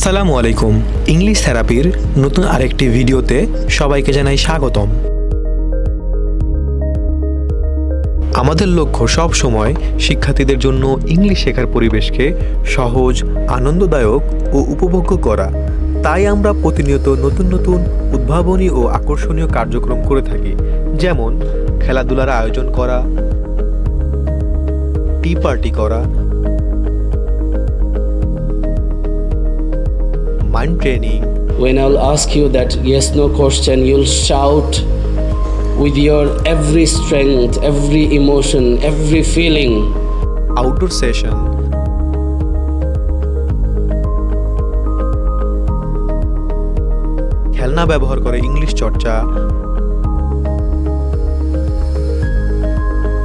আসসালামু আলাইকুম। ইংলিশ থেরাপির নতুন আরেকটি ভিডিওতে সবাইকে জানাই স্বাগতম। আমাদের লক্ষ্য সব সময় শিক্ষার্থীদের জন্য ইংলিশ শেখার পরিবেশকে সহজ, আনন্দদায়ক ও উপভোগ্য করা। তাই আমরা প্রতিনিয়ত নতুন নতুন উদ্ভাবনী ও আকর্ষণীয় কার্যক্রম করে থাকি। যেমন খেলাধুলার আয়োজন করা টি পার্টি করা mind training When I'll ask you that yes no question, you'll shout with your every strength, every emotion, every feeling. Outdoor session খেলনা ব্যবহার করে ইংলিশ চর্চা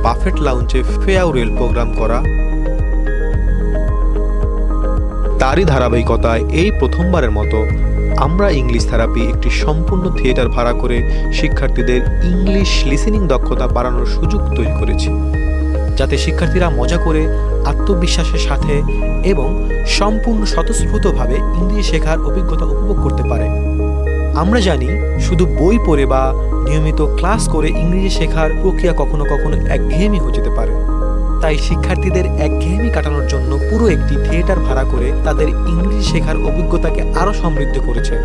পারফেক্ট লাউঞ্চে ফেয়ারওয়েল প্রোগ্রাম করা তারই ধারাবাহিকতায় এই প্রথমবারের মতো আমরা ইংলিশ থেরাপি একটি সম্পূর্ণ থিয়েটার ভাড়া করে শিক্ষার্থীদের ইংলিশ লিসেনিং দক্ষতা বাড়ানোর সুযোগ তৈরি করেছি, যাতে শিক্ষার্থীরা মজা করে, আত্মবিশ্বাসের সাথে এবং সম্পূর্ণ স্বতঃস্ফূর্তভাবে ইংরেজি শেখার অভিজ্ঞতা উপভোগ করতে পারে। আমরা জানি, শুধু বই পড়ে বা নিয়মিত ক্লাস করে ইংরেজি শেখার প্রক্রিয়া কখনো কখনো একঘেয়েমি হয়ে যেতে পারে। তাই শিক্ষার্থীদের একঘেয়েমি কাটানোর জন্য পুরো একটি থিয়েটার ভাড়া করে তাদের ইংরেজি শেখার অভিজ্ঞতাকে আরও সমৃদ্ধ করেছে।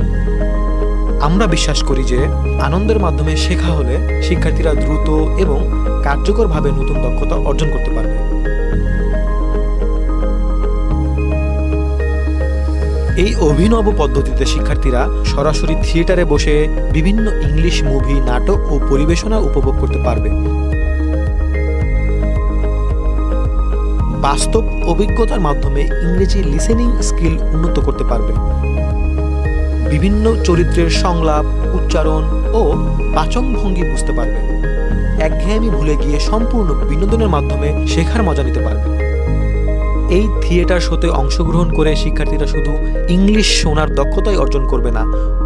আমরা বিশ্বাস করি যে আনন্দের মাধ্যমে শেখা হলে শিক্ষার্থীরা দ্রুত এবং কার্যকরভাবে নতুন দক্ষতা অর্জন করতে পারবে। এই অভিনব পদ্ধতিতে শিক্ষার্থীরা সরাসরি থিয়েটারে বসে বিভিন্ন ইংলিশ মুভি, নাটক ও পরিবেশনা উপভোগ করতে পারবে। বাস্তব অভিজ্ঞতার মাধ্যমে ইংরেজি লিসেনিং স্কিল উন্নত করতে পারবে। বিভিন্ন চরিত্রের সংলাপ, উচ্চারণ ও বাচনভঙ্গি বুঝতে পারবে। একঘেয়েমি ভুলে গিয়ে সম্পূর্ণ বিনোদনের মাধ্যমে শেখার মজা নিতে পারবে। এই থিয়েটার শোতে অংশগ্রহণ করে শিক্ষার্থীরা শুধু ইংলিশ শোনার দক্ষতাই অর্জন করবে না,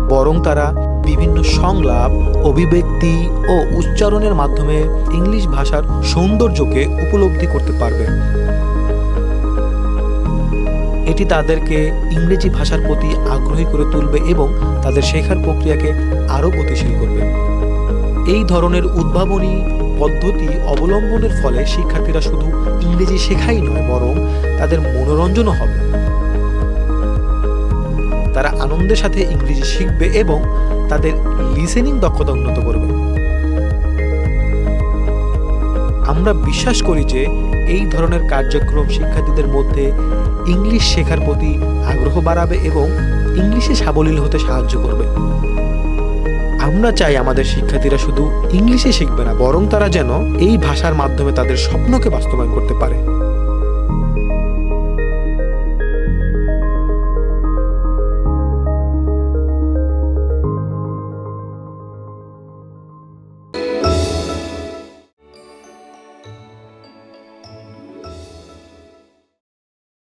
বরং তারা বিভিন্ন সংলাপ, অভিব্যক্তি ও উচ্চারণের মাধ্যমে ইংলিশ ভাষার সৌন্দর্যকে উপলব্ধি করতে পারবে এটি তাদেরকে ইংরেজি ভাষার প্রতি আগ্রহী করে তুলবে এবং তাদের শেখার প্রক্রিয়াকে আরও গতিশীল করবে। এই ধরনের উদ্ভাবনী পদ্ধতি অবলম্বনের ফলে শিক্ষার্থীরা শুধু ইংরেজি শেখাই নয়, বরং তাদের মনোরঞ্জনও হবে। তারা আনন্দের সাথে ইংরেজি শিখবে এবং তাদের লিসেনিং দক্ষতা উন্নত করবে। আমরা বিশ্বাস করি যে এই ধরনের কার্যক্রম শিক্ষার্থীদের মধ্যে ইংলিশ শেখার প্রতি আগ্রহ বাড়াবে এবং ইংলিশে সাবলীল হতে সাহায্য করবে। আমরা চাই আমাদের শিক্ষার্থীরা শুধু ইংলিশে শিখবে না, বরং তারা যেন এই ভাষার মাধ্যমে তাদের স্বপ্নকে বাস্তবায়ন করতে পারে।